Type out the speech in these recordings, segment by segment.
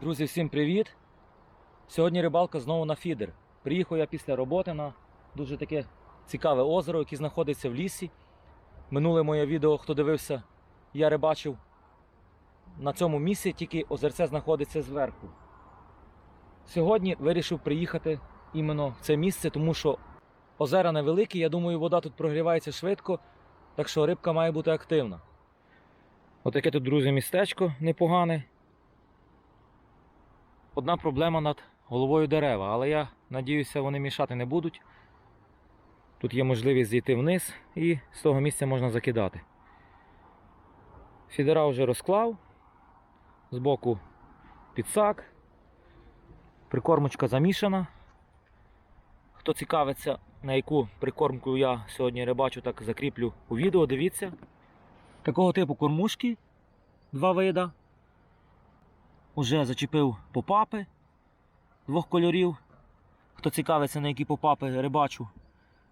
Друзі, всім привіт! Сьогодні рибалка знову на фідер. Приїхав я після роботи на дуже таке цікаве озеро, яке знаходиться в лісі. Минуле моє відео, хто дивився, я рибачив на цьому місці, тільки озерце знаходиться зверху. Сьогодні вирішив приїхати іменно в це місце, тому що озера невеликі, я думаю, вода тут прогрівається швидко, так що рибка має бути активна. Отаке тут, друзі, містечко непогане. Одна проблема над головою дерева, але я надіюся, вони мішати не будуть. Тут є можливість зійти вниз і з того місця можна закидати. Фідера вже розклав, збоку підсак, прикормочка замішана. Хто цікавиться, на яку прикормку я сьогодні рибачу, так закріплю у відео, дивіться. Такого типу кормушки, два вида. Уже зачепив попапи двох кольорів. Хто цікавиться, на які попапи рибачу,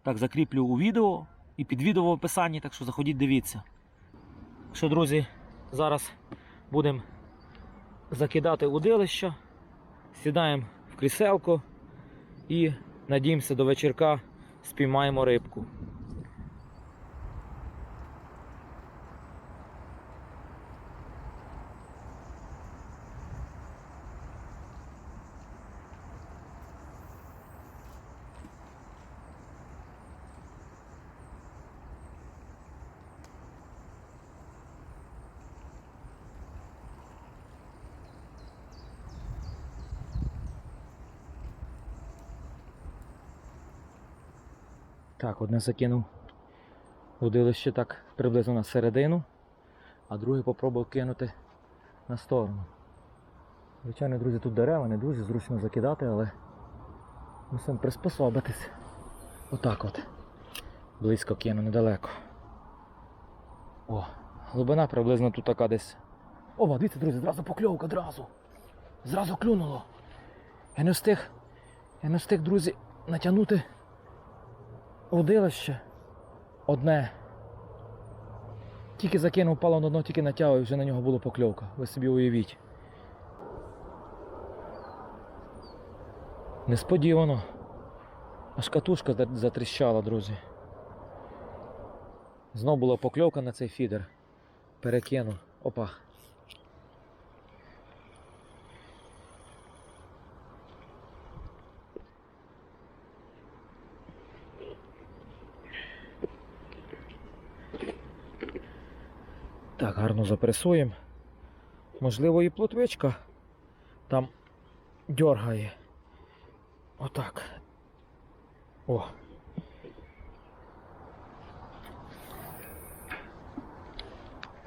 так закріплю у відео і під відео в описанні, так що заходіть, дивіться. Що, друзі, зараз будемо закидати удилища, сідаємо в кріселко і надіємося до вечірка спіймаємо рибку. Так, одне закинув удилище так приблизно на середину, а друге попробував кинути на сторону. Звичайно, друзі, тут дерева не дуже зручно закидати, але мусимо приспособитись. Отак от. Близько кину, недалеко. О, глибина приблизно тут така десь. О, дивіться, друзі, зразу покльовка, одразу. Зразу клюнуло. Я не встиг, я не встиг, друзі, натягнути Удилище одне. Тільки закинув пало на дно, тільки натягую, вже на нього була покльовка. Ви собі уявіть. Несподівано. Аж катушка затріщала, друзі. Знов була покльовка на цей фідер. Перекину. Опа. Гарно запресуємо. Можливо, і плотвичка там дьоргає. Отак. О.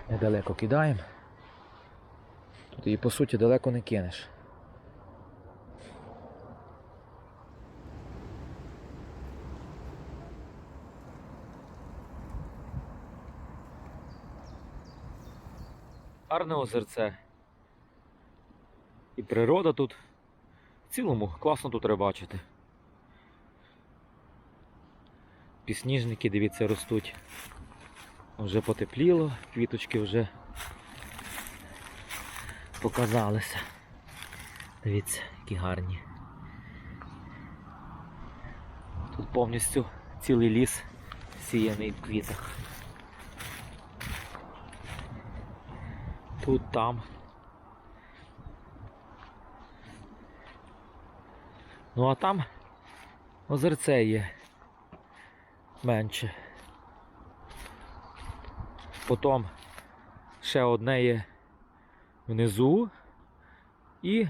Недалеко кидаємо. Тут її по суті далеко не кинеш. Гарне озерце. І природа тут. В цілому класно тут рибачити. Пісніжники, дивіться, ростуть. Вже потепліло, квіточки вже показалися. Дивіться, які гарні. Тут повністю цілий ліс сіяний в квітах. Тут там. Ну а там озерце є менше. Потім ще одне є внизу і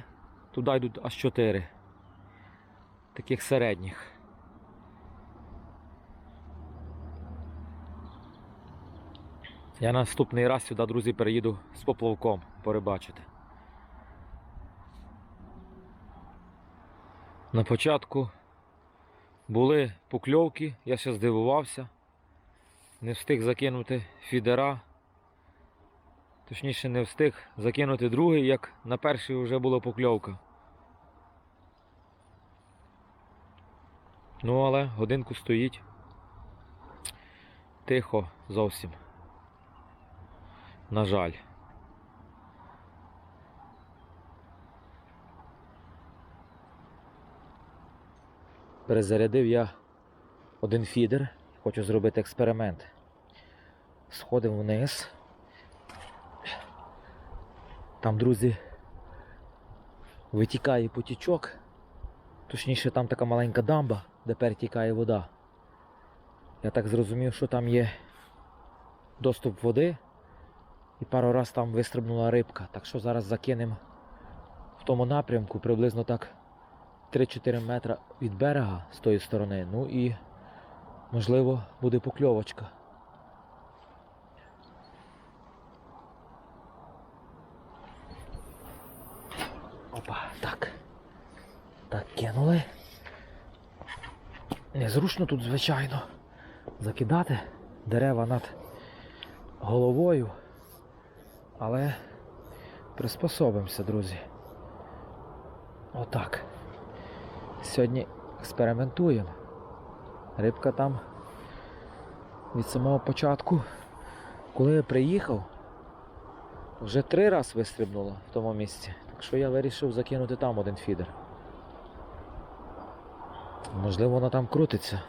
туди йдуть аж чотири. Таких середніх. Я наступний раз сюди, друзі, переїду з поплавком порибачити. На початку були покльовки, я ще здивувався. Не встиг закинути фідера. Точніше, не встиг закинути другий, як на перший вже була покльовка. Ну, але годинку стоїть. Тихо зовсім. На жаль. Перезарядив я один фідер, хочу зробити експеримент. Сходимо вниз. Там, друзі, витікає потічок, точніше там така маленька дамба, де перетікає вода. Я так зрозумів, що там є доступ води. І пару раз там вистрибнула рибка. Так що зараз закинемо в тому напрямку приблизно так 3-4 метра від берега з тої сторони. Ну і можливо буде покльовочка. Опа, так. Так, кинули. Незручно тут, звичайно, закидати дерева над головою. Але приспособимося, друзі. Отак. Сьогодні експериментуємо. Рибка там від самого початку, коли я приїхав, вже три рази вистрибнула в тому місці. Так що я вирішив закинути там один фідер. Можливо, вона там крутиться.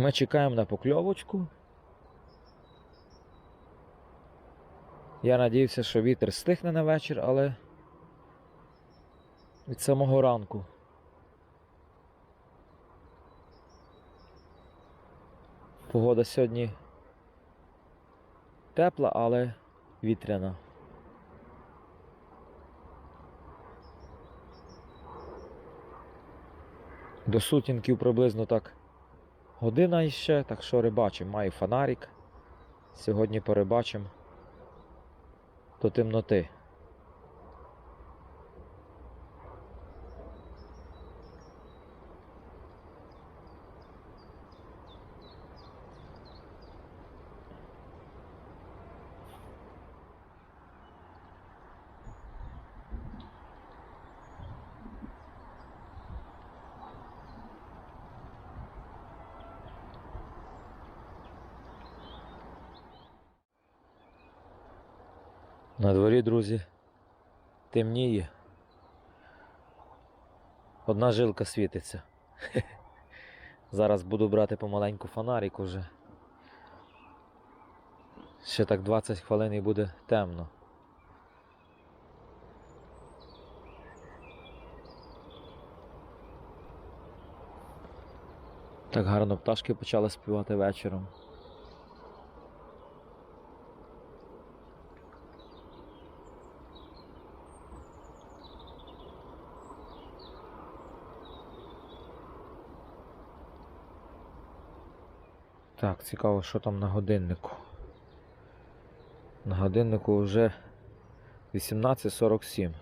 Ми чекаємо на покльовочку. Я надіявся, що вітер стихне на вечір, але від самого ранку. Погода сьогодні тепла, але вітряна. До сутінків приблизно так година іще, так що рибачимо. Маю фонарик. Сьогодні порибачимо до темноти. На дворі, друзі, темніє. Одна жилка світиться. Зараз буду брати помаленьку фонарик уже. Ще так 20 хвилин і буде темно. Так гарно пташки почали співати вечором. Так, цікаво, що там на годиннику. На годиннику вже 18.47.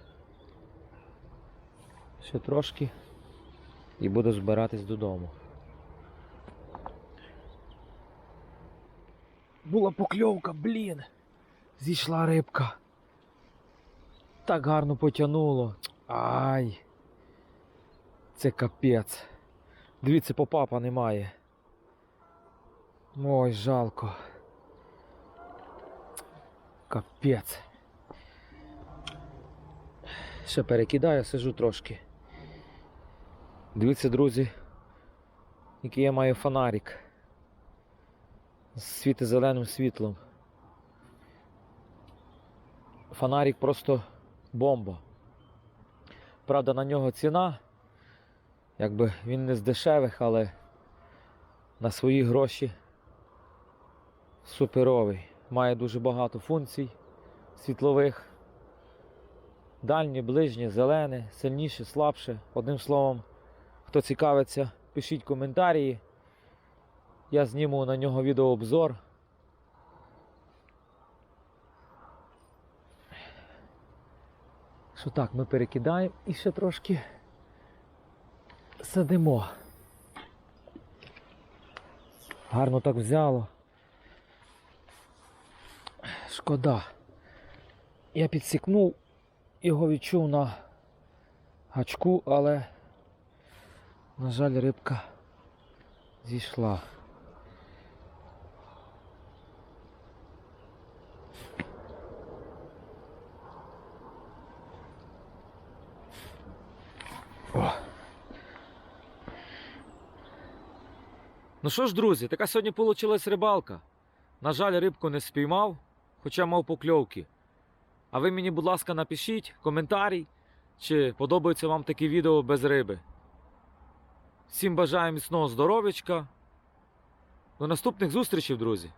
Ще трошки і буду збиратись додому. Була покльовка, блін. Зійшла рибка. Так гарно потягнуло. Ай. Це капець. Дивіться, попапа немає. Ой, жалко. Капець. Ще перекидаю, сижу трошки. Дивіться, друзі, який я маю фонарик. Світи зеленим світлом. Фонарик просто бомба. Правда, на нього ціна. Якби він не з дешевих, але на свої гроші суперовий. Має дуже багато функцій світлових. Дальнє, ближнє, зелене, сильніше, слабше. Одним словом, хто цікавиться, пишіть коментарі. Я зніму на нього відеообзор. Що так, ми перекидаємо і ще трошки сидимо. Гарно так взяло шкода. Я підсікнув, його відчув на гачку, але, на жаль, рибка зійшла. О. Ну що ж, друзі, така сьогодні вийшла рибалка. На жаль, рибку не спіймав хоча мав покльовки. А ви мені, будь ласка, напишіть коментарі, чи подобаються вам такі відео без риби. Всім бажаю міцного здоров'ячка. До наступних зустрічей, друзі!